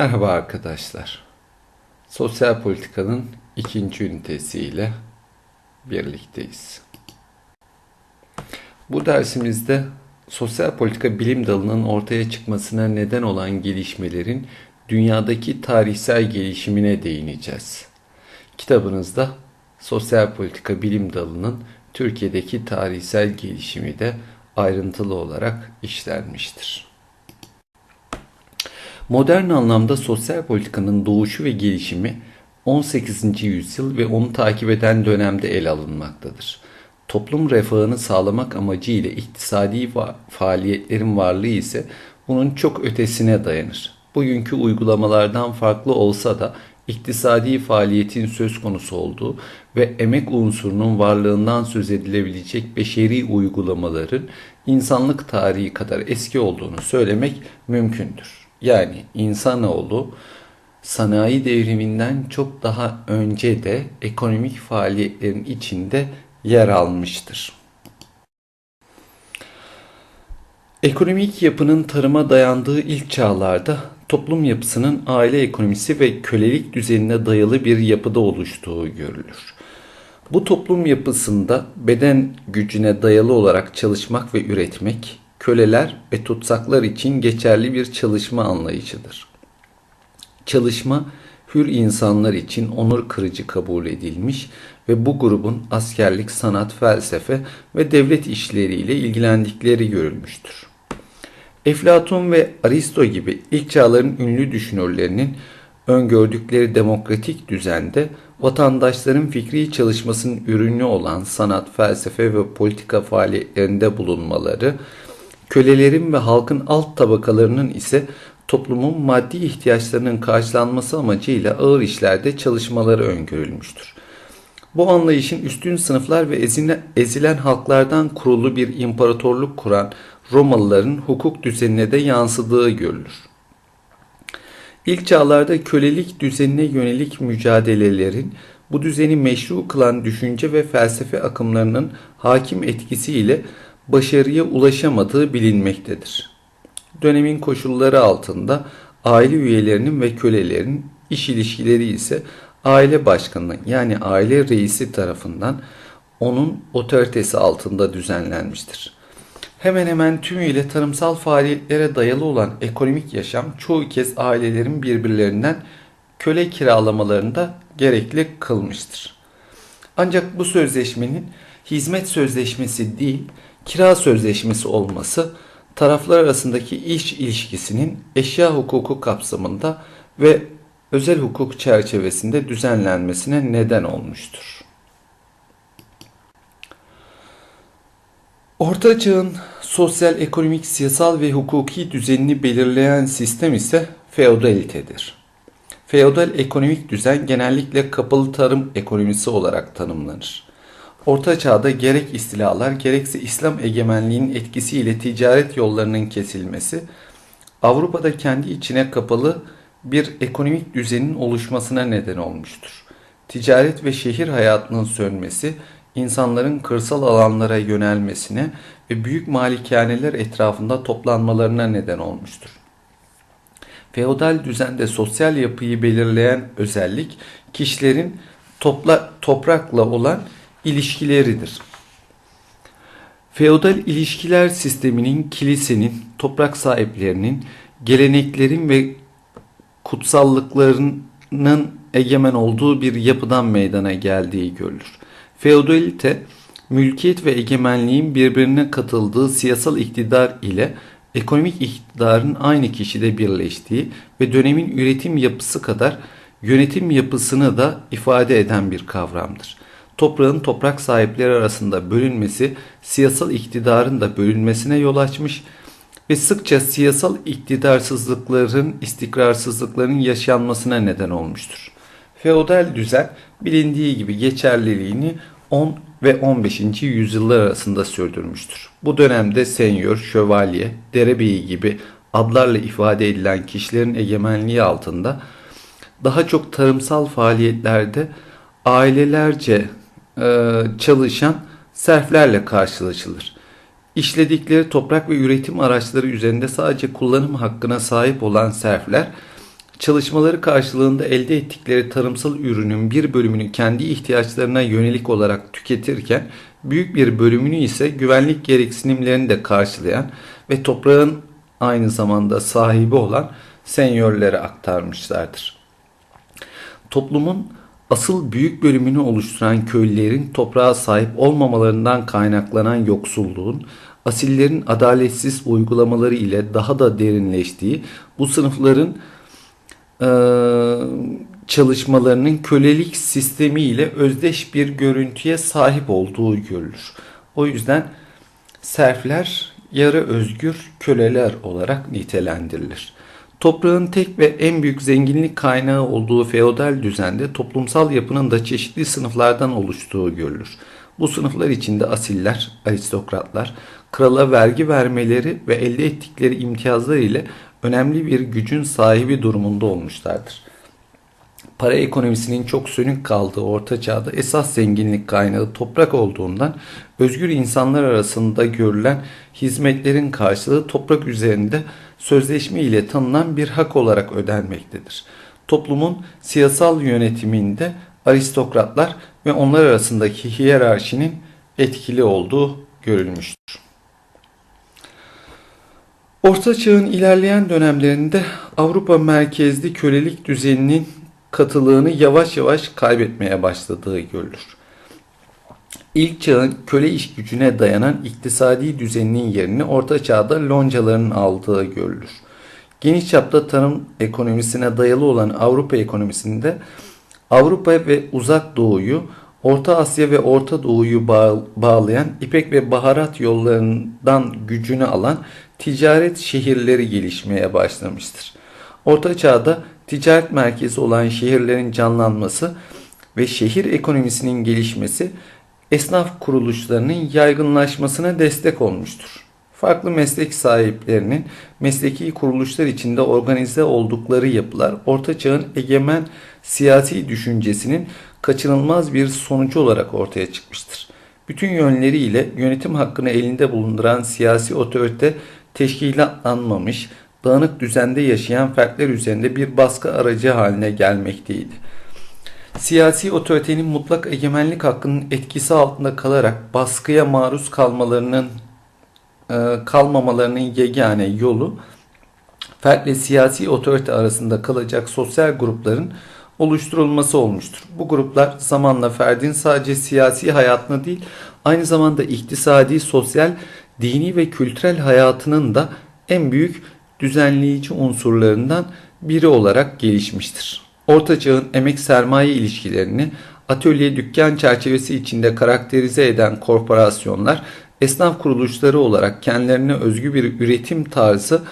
Merhaba arkadaşlar. Sosyal politikanın ikinci ünitesiyle birlikteyiz. Bu dersimizde sosyal politika bilim dalının ortaya çıkmasına neden olan gelişmelerin dünyadaki tarihsel gelişimine değineceğiz. Kitabınızda sosyal politika bilim dalının Türkiye'deki tarihsel gelişimi de ayrıntılı olarak işlenmiştir. Modern anlamda sosyal politikanın doğuşu ve gelişimi 18. yüzyıl ve onu takip eden dönemde ele alınmaktadır. Toplum refahını sağlamak amacıyla iktisadi faaliyetlerin varlığı ise bunun çok ötesine dayanır. Bugünkü uygulamalardan farklı olsa da iktisadi faaliyetin söz konusu olduğu ve emek unsurunun varlığından söz edilebilecek beşeri uygulamaların insanlık tarihi kadar eski olduğunu söylemek mümkündür. Yani insanoğlu sanayi devriminden çok daha önce de ekonomik faaliyetlerin içinde yer almıştır. Ekonomik yapının tarıma dayandığı ilk çağlarda toplum yapısının aile ekonomisi ve kölelik düzenine dayalı bir yapıda oluştuğu görülür. Bu toplum yapısında beden gücüne dayalı olarak çalışmak ve üretmek, köleler ve tutsaklar için geçerli bir çalışma anlayışıdır. Çalışma hür insanlar için onur kırıcı kabul edilmiş ve bu grubun askerlik, sanat, felsefe ve devlet işleriyle ilgilendikleri görülmüştür. Eflatun ve Aristo gibi ilk çağların ünlü düşünürlerinin öngördükleri demokratik düzende vatandaşların fikri çalışmasının ürünü olan sanat, felsefe ve politika faaliyetlerinde bulunmaları Kölelerin ve halkın alt tabakalarının ise toplumun maddi ihtiyaçlarının karşılanması amacıyla ağır işlerde çalışmaları öngörülmüştür. Bu anlayışın üstün sınıflar ve ezilen halklardan kurulu bir imparatorluk kuran Romalıların hukuk düzenine de yansıdığı görülür. İlk çağlarda kölelik düzenine yönelik mücadelelerin bu düzeni meşru kılan düşünce ve felsefe akımlarının hakim etkisiyle başarıya ulaşamadığı bilinmektedir. Dönemin koşulları altında aile üyelerinin ve kölelerin iş ilişkileri ise aile başkanının yani aile reisi tarafından onun otoritesi altında düzenlenmiştir. Hemen hemen tümüyle tarımsal faaliyetlere dayalı olan ekonomik yaşam çoğu kez ailelerin birbirlerinden köle kiralamalarında gerekli kılmıştır. Ancak bu sözleşmenin hizmet sözleşmesi değil, kira sözleşmesi olması taraflar arasındaki iş ilişkisinin eşya hukuku kapsamında ve özel hukuk çerçevesinde düzenlenmesine neden olmuştur. Orta Çağ'ın sosyal, ekonomik, siyasal ve hukuki düzenini belirleyen sistem ise feodalitedir. Feodal ekonomik düzen genellikle kapalı tarım ekonomisi olarak tanımlanır. Orta Çağ'da gerek istilalar gerekse İslam egemenliğinin etkisiyle ticaret yollarının kesilmesi, Avrupa'da kendi içine kapalı bir ekonomik düzenin oluşmasına neden olmuştur. Ticaret ve şehir hayatının sönmesi, insanların kırsal alanlara yönelmesine ve büyük malikaneler etrafında toplanmalarına neden olmuştur. Feodal düzende sosyal yapıyı belirleyen özellik kişilerin topla, toprakla olan ilişkileridir. Feodal ilişkiler sisteminin kilisenin, toprak sahiplerinin, geleneklerin ve kutsallıklarının egemen olduğu bir yapıdan meydana geldiği görülür. Feodalite, mülkiyet ve egemenliğin birbirine katıldığı siyasal iktidar ile ekonomik iktidarın aynı kişide birleştiği ve dönemin üretim yapısı kadar yönetim yapısını da ifade eden bir kavramdır toprağın toprak sahipleri arasında bölünmesi siyasal iktidarın da bölünmesine yol açmış ve sıkça siyasal iktidarsızlıkların, istikrarsızlıkların yaşanmasına neden olmuştur. Feodal düzen bilindiği gibi geçerliliğini 10 ve 15. yüzyıllar arasında sürdürmüştür. Bu dönemde senyor, şövalye, derebeyi gibi adlarla ifade edilen kişilerin egemenliği altında daha çok tarımsal faaliyetlerde ailelerce çalışan serflerle karşılaşılır. İşledikleri toprak ve üretim araçları üzerinde sadece kullanım hakkına sahip olan serfler çalışmaları karşılığında elde ettikleri tarımsal ürünün bir bölümünü kendi ihtiyaçlarına yönelik olarak tüketirken büyük bir bölümünü ise güvenlik gereksinimlerini de karşılayan ve toprağın aynı zamanda sahibi olan senyörlere aktarmışlardır. Toplumun asıl büyük bölümünü oluşturan köylülerin toprağa sahip olmamalarından kaynaklanan yoksulluğun asillerin adaletsiz uygulamaları ile daha da derinleştiği bu sınıfların e, çalışmalarının kölelik sistemi ile özdeş bir görüntüye sahip olduğu görülür. O yüzden serfler yarı özgür köleler olarak nitelendirilir. Toprağın tek ve en büyük zenginlik kaynağı olduğu feodal düzende toplumsal yapının da çeşitli sınıflardan oluştuğu görülür. Bu sınıflar içinde asiller, aristokratlar, krala vergi vermeleri ve elde ettikleri imtiyazlar ile önemli bir gücün sahibi durumunda olmuşlardır. Para ekonomisinin çok sönük kaldığı orta çağda esas zenginlik kaynağı toprak olduğundan özgür insanlar arasında görülen hizmetlerin karşılığı toprak üzerinde sözleşme ile tanınan bir hak olarak ödenmektedir. Toplumun siyasal yönetiminde aristokratlar ve onlar arasındaki hiyerarşinin etkili olduğu görülmüştür. Orta Çağ'ın ilerleyen dönemlerinde Avrupa merkezli kölelik düzeninin katılığını yavaş yavaş kaybetmeye başladığı görülür. İlk çağın köle iş gücüne dayanan iktisadi düzeninin yerini Orta Çağ'da loncaların aldığı görülür. Geniş çapta tarım ekonomisine dayalı olan Avrupa ekonomisinde Avrupa ve Uzak Doğu'yu Orta Asya ve Orta Doğu'yu bağlayan İpek ve baharat yollarından gücünü alan ticaret şehirleri gelişmeye başlamıştır. Orta Çağ'da ticaret merkezi olan şehirlerin canlanması ve şehir ekonomisinin gelişmesi esnaf kuruluşlarının yaygınlaşmasına destek olmuştur. Farklı meslek sahiplerinin mesleki kuruluşlar içinde organize oldukları yapılar Orta Çağ'ın egemen siyasi düşüncesinin kaçınılmaz bir sonucu olarak ortaya çıkmıştır. Bütün yönleriyle yönetim hakkını elinde bulunduran siyasi otorite teşkilatlanmamış, dağınık düzende yaşayan fertler üzerinde bir baskı aracı haline gelmekteydi. Siyasi otoritenin mutlak egemenlik hakkının etkisi altında kalarak baskıya maruz kalmalarının e, kalmamalarının yegane yolu fertle siyasi otorite arasında kalacak sosyal grupların oluşturulması olmuştur. Bu gruplar zamanla ferdin sadece siyasi hayatını değil aynı zamanda iktisadi, sosyal, dini ve kültürel hayatının da en büyük düzenleyici unsurlarından biri olarak gelişmiştir. Orta Çağ'ın emek sermaye ilişkilerini atölye dükkan çerçevesi içinde karakterize eden korporasyonlar esnaf kuruluşları olarak kendilerine özgü bir üretim tarzı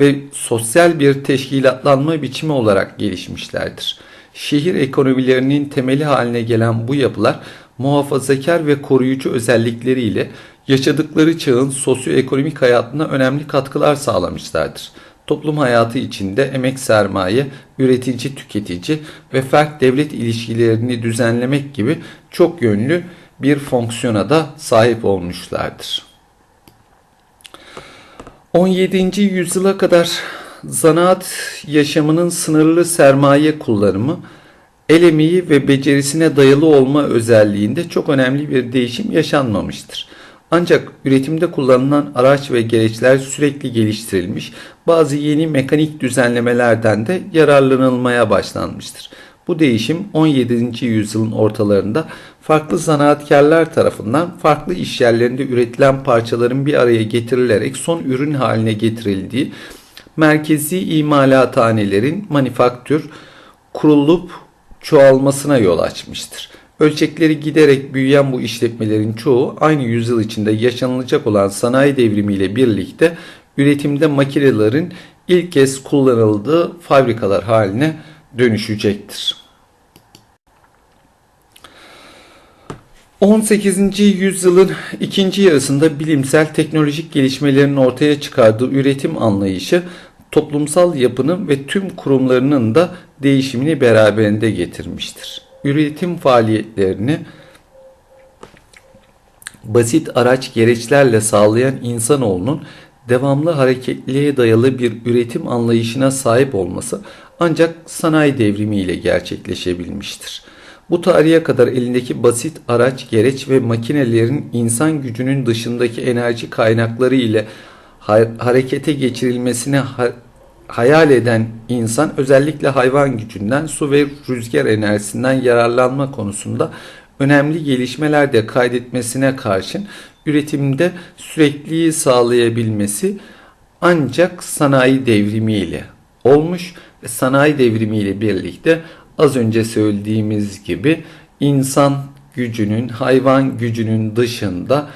ve sosyal bir teşkilatlanma biçimi olarak gelişmişlerdir. Şehir ekonomilerinin temeli haline gelen bu yapılar muhafazakar ve koruyucu özellikleriyle yaşadıkları çağın sosyoekonomik hayatına önemli katkılar sağlamışlardır. Toplum hayatı içinde emek sermaye, üretici tüketici ve fark devlet ilişkilerini düzenlemek gibi çok yönlü bir fonksiyona da sahip olmuşlardır. 17. yüzyıla kadar zanaat yaşamının sınırlı sermaye kullanımı, el emeği ve becerisine dayalı olma özelliğinde çok önemli bir değişim yaşanmamıştır. Ancak üretimde kullanılan araç ve gereçler sürekli geliştirilmiş, bazı yeni mekanik düzenlemelerden de yararlanılmaya başlanmıştır. Bu değişim 17. yüzyılın ortalarında farklı zanaatkarlar tarafından farklı iş yerlerinde üretilen parçaların bir araya getirilerek son ürün haline getirildiği merkezi imalathanelerin manifaktür kurulup çoğalmasına yol açmıştır. Ölçekleri giderek büyüyen bu işletmelerin çoğu aynı yüzyıl içinde yaşanılacak olan sanayi devrimiyle birlikte üretimde makinelerin ilk kez kullanıldığı fabrikalar haline dönüşecektir. 18. yüzyılın ikinci yarısında bilimsel teknolojik gelişmelerin ortaya çıkardığı üretim anlayışı toplumsal yapının ve tüm kurumlarının da değişimini beraberinde getirmiştir. Üretim faaliyetlerini basit araç gereçlerle sağlayan insanoğlunun devamlı hareketliliğe dayalı bir üretim anlayışına sahip olması ancak sanayi devrimi ile gerçekleşebilmiştir. Bu tarihe kadar elindeki basit araç, gereç ve makinelerin insan gücünün dışındaki enerji kaynakları ile harekete geçirilmesine hayal eden insan özellikle hayvan gücünden, su ve rüzgar enerjisinden yararlanma konusunda önemli gelişmeler de kaydetmesine karşın üretimde sürekliliği sağlayabilmesi ancak sanayi devrimiyle olmuş ve sanayi devrimiyle birlikte az önce söylediğimiz gibi insan gücünün, hayvan gücünün dışında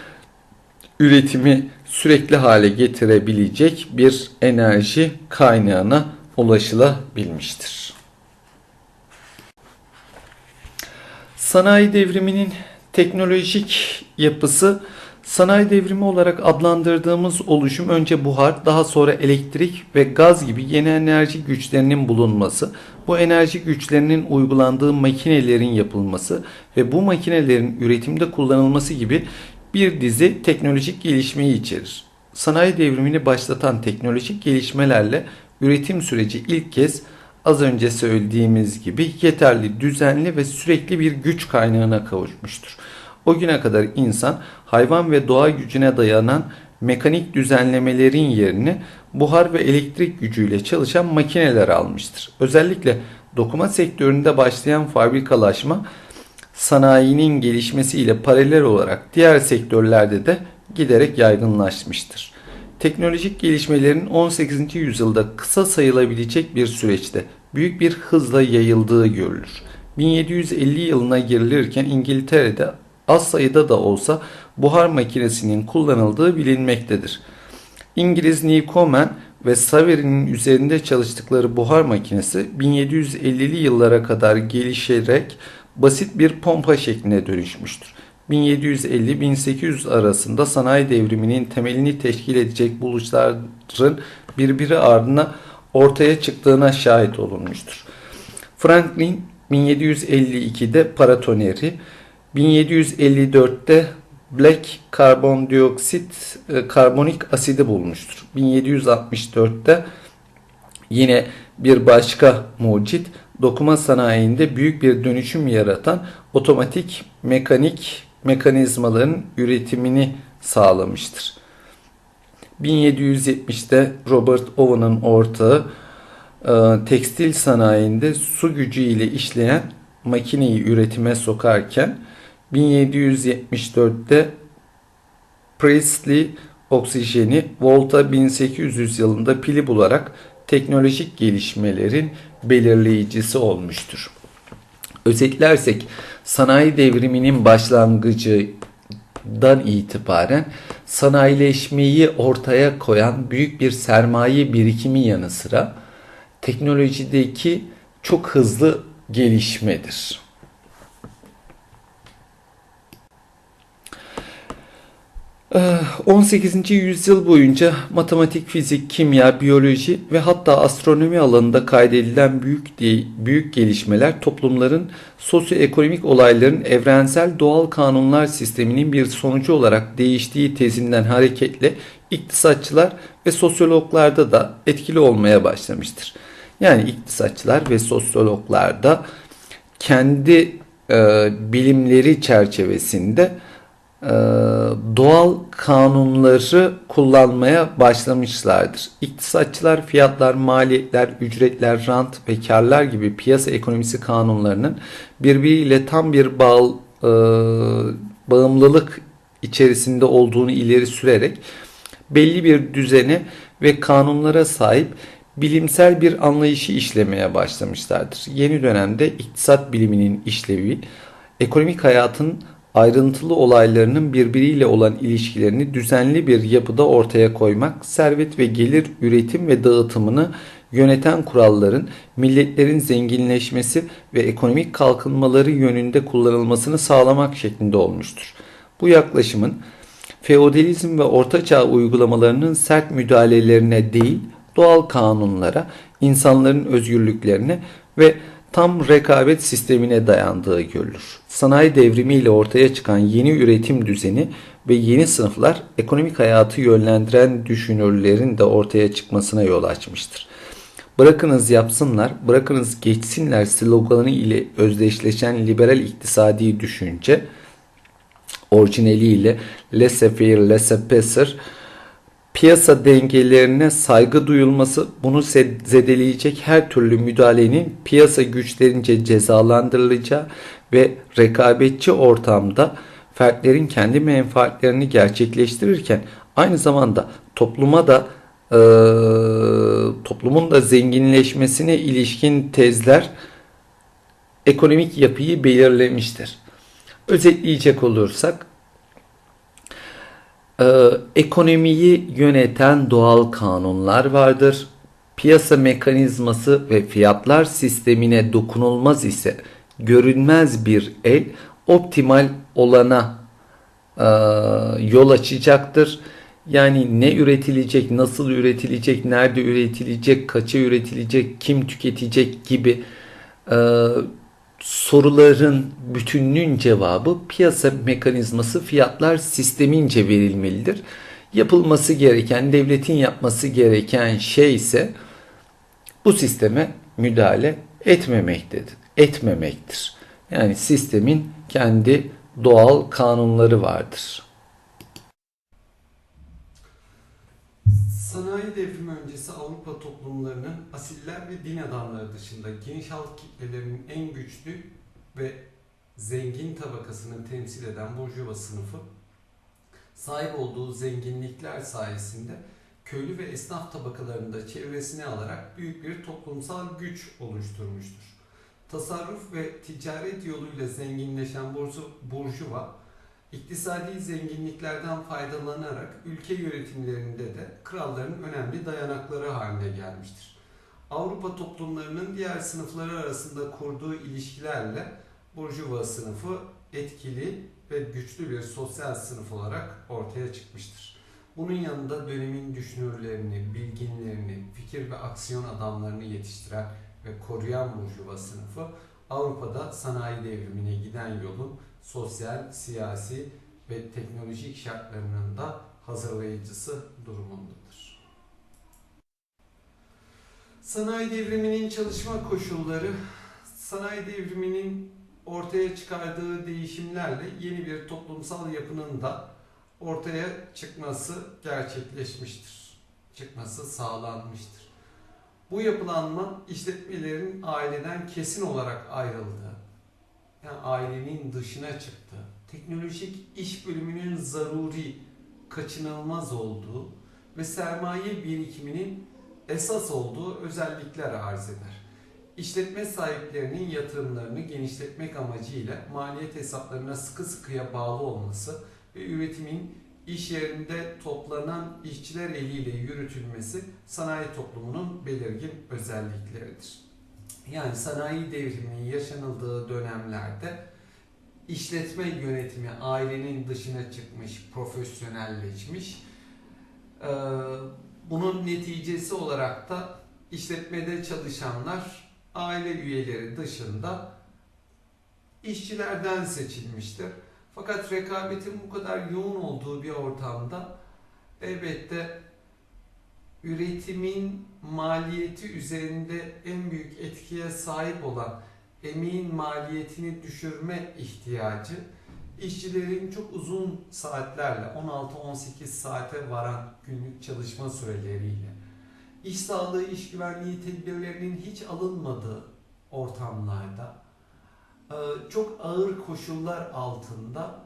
üretimi sürekli hale getirebilecek bir enerji kaynağına ulaşılabilmiştir. Sanayi devriminin teknolojik yapısı Sanayi devrimi olarak adlandırdığımız oluşum önce buhar, daha sonra elektrik ve gaz gibi yeni enerji güçlerinin bulunması, bu enerji güçlerinin uygulandığı makinelerin yapılması ve bu makinelerin üretimde kullanılması gibi bir dizi teknolojik gelişmeyi içerir. Sanayi devrimini başlatan teknolojik gelişmelerle üretim süreci ilk kez az önce söylediğimiz gibi yeterli, düzenli ve sürekli bir güç kaynağına kavuşmuştur. O güne kadar insan hayvan ve doğa gücüne dayanan mekanik düzenlemelerin yerini buhar ve elektrik gücüyle çalışan makineler almıştır. Özellikle dokuma sektöründe başlayan fabrikalaşma sanayinin gelişmesiyle paralel olarak diğer sektörlerde de giderek yaygınlaşmıştır. Teknolojik gelişmelerin 18. yüzyılda kısa sayılabilecek bir süreçte büyük bir hızla yayıldığı görülür. 1750 yılına girilirken İngiltere'de az sayıda da olsa buhar makinesinin kullanıldığı bilinmektedir. İngiliz Newcomen ve Savery'nin üzerinde çalıştıkları buhar makinesi 1750'li yıllara kadar gelişerek basit bir pompa şekline dönüşmüştür. 1750-1800 arasında sanayi devriminin temelini teşkil edecek buluşların birbiri ardına ortaya çıktığına şahit olunmuştur. Franklin 1752'de paratoneri, 1754'te black karbondioksit e, karbonik asidi bulmuştur. 1764'te yine bir başka mucit dokuma sanayinde büyük bir dönüşüm yaratan otomatik mekanik mekanizmaların üretimini sağlamıştır. 1770'te Robert Owen'ın ortağı e, tekstil sanayinde su gücü ile işleyen makineyi üretime sokarken 1774'te Priestley oksijeni Volta 1800 yılında pili bularak teknolojik gelişmelerin belirleyicisi olmuştur. Özetlersek sanayi devriminin başlangıcından itibaren sanayileşmeyi ortaya koyan büyük bir sermaye birikimi yanı sıra teknolojideki çok hızlı gelişmedir. 18. Ee, yüzyıl boyunca matematik, fizik, kimya, biyoloji ve hatta astronomi alanında kaydedilen büyük büyük gelişmeler toplumların sosyoekonomik olayların evrensel doğal kanunlar sisteminin bir sonucu olarak değiştiği tezinden hareketle iktisatçılar ve sosyologlarda da etkili olmaya başlamıştır. Yani iktisatçılar ve sosyologlar da kendi e, bilimleri çerçevesinde e, doğal kanunları kullanmaya başlamışlardır. İktisatçılar fiyatlar, maliyetler, ücretler, rant ve karlar gibi piyasa ekonomisi kanunlarının birbiriyle tam bir bağ, e, bağımlılık içerisinde olduğunu ileri sürerek belli bir düzene ve kanunlara sahip bilimsel bir anlayışı işlemeye başlamışlardır. Yeni dönemde iktisat biliminin işlevi ekonomik hayatın ayrıntılı olaylarının birbiriyle olan ilişkilerini düzenli bir yapıda ortaya koymak, servet ve gelir üretim ve dağıtımını yöneten kuralların milletlerin zenginleşmesi ve ekonomik kalkınmaları yönünde kullanılmasını sağlamak şeklinde olmuştur. Bu yaklaşımın feodalizm ve ortaçağ uygulamalarının sert müdahalelerine değil, doğal kanunlara, insanların özgürlüklerine ve tam rekabet sistemine dayandığı görülür. Sanayi devrimiyle ortaya çıkan yeni üretim düzeni ve yeni sınıflar ekonomik hayatı yönlendiren düşünürlerin de ortaya çıkmasına yol açmıştır. Bırakınız yapsınlar, bırakınız geçsinler sloganı ile özdeşleşen liberal iktisadi düşünce orijinaliyle laissez-faire, laissez-passer piyasa dengelerine saygı duyulması bunu zedeleyecek her türlü müdahalenin piyasa güçlerince cezalandırılacağı ve rekabetçi ortamda fertlerin kendi menfaatlerini gerçekleştirirken aynı zamanda topluma da e, toplumun da zenginleşmesine ilişkin tezler ekonomik yapıyı belirlemiştir. Özetleyecek olursak e, ekonomiyi yöneten doğal kanunlar vardır. Piyasa mekanizması ve fiyatlar sistemine dokunulmaz ise görünmez bir el optimal olana e, yol açacaktır. Yani ne üretilecek, nasıl üretilecek, nerede üretilecek, kaça üretilecek, kim tüketecek gibi e, soruların bütününün cevabı piyasa mekanizması fiyatlar sistemince verilmelidir. Yapılması gereken, devletin yapması gereken şey ise bu sisteme müdahale etmemektedir. Etmemektir. Yani sistemin kendi doğal kanunları vardır. Sanayi devrimi öncesi Avrupa toplumlarının asiller ve din adamları dışında geniş halk kitlelerinin en güçlü ve zengin tabakasını temsil eden burjuva sınıfı sahip olduğu zenginlikler sayesinde köylü ve esnaf tabakalarında çevresine alarak büyük bir toplumsal güç oluşturmuştur. Tasarruf ve ticaret yoluyla zenginleşen burjuva İktisadi zenginliklerden faydalanarak ülke yönetimlerinde de kralların önemli dayanakları haline gelmiştir. Avrupa toplumlarının diğer sınıfları arasında kurduğu ilişkilerle Burjuva sınıfı etkili ve güçlü bir sosyal sınıf olarak ortaya çıkmıştır. Bunun yanında dönemin düşünürlerini, bilginlerini, fikir ve aksiyon adamlarını yetiştiren ve koruyan Burjuva sınıfı Avrupa'da sanayi devrimine giden yolun sosyal, siyasi ve teknolojik şartlarının da hazırlayıcısı durumundadır. Sanayi devriminin çalışma koşulları, sanayi devriminin ortaya çıkardığı değişimlerle yeni bir toplumsal yapının da ortaya çıkması gerçekleşmiştir. Çıkması sağlanmıştır. Bu yapılanma işletmelerin aileden kesin olarak ayrıldığı, ailenin dışına çıktı. Teknolojik iş bölümünün zaruri, kaçınılmaz olduğu ve sermaye birikiminin esas olduğu özellikler arz eder. İşletme sahiplerinin yatırımlarını genişletmek amacıyla maliyet hesaplarına sıkı sıkıya bağlı olması ve üretimin iş yerinde toplanan işçiler eliyle yürütülmesi sanayi toplumunun belirgin özellikleridir yani sanayi devriminin yaşanıldığı dönemlerde işletme yönetimi ailenin dışına çıkmış, profesyonelleşmiş. Ee, bunun neticesi olarak da işletmede çalışanlar aile üyeleri dışında işçilerden seçilmiştir. Fakat rekabetin bu kadar yoğun olduğu bir ortamda elbette üretimin maliyeti üzerinde en büyük etkiye sahip olan emeğin maliyetini düşürme ihtiyacı işçilerin çok uzun saatlerle 16-18 saate varan günlük çalışma süreleriyle iş sağlığı, iş güvenliği tedbirlerinin hiç alınmadığı ortamlarda çok ağır koşullar altında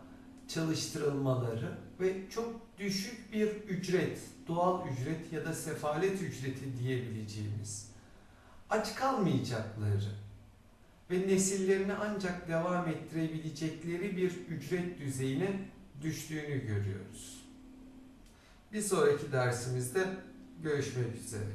çalıştırılmaları ve çok düşük bir ücret, doğal ücret ya da sefalet ücreti diyebileceğimiz aç kalmayacakları ve nesillerini ancak devam ettirebilecekleri bir ücret düzeyine düştüğünü görüyoruz. Bir sonraki dersimizde görüşmek üzere.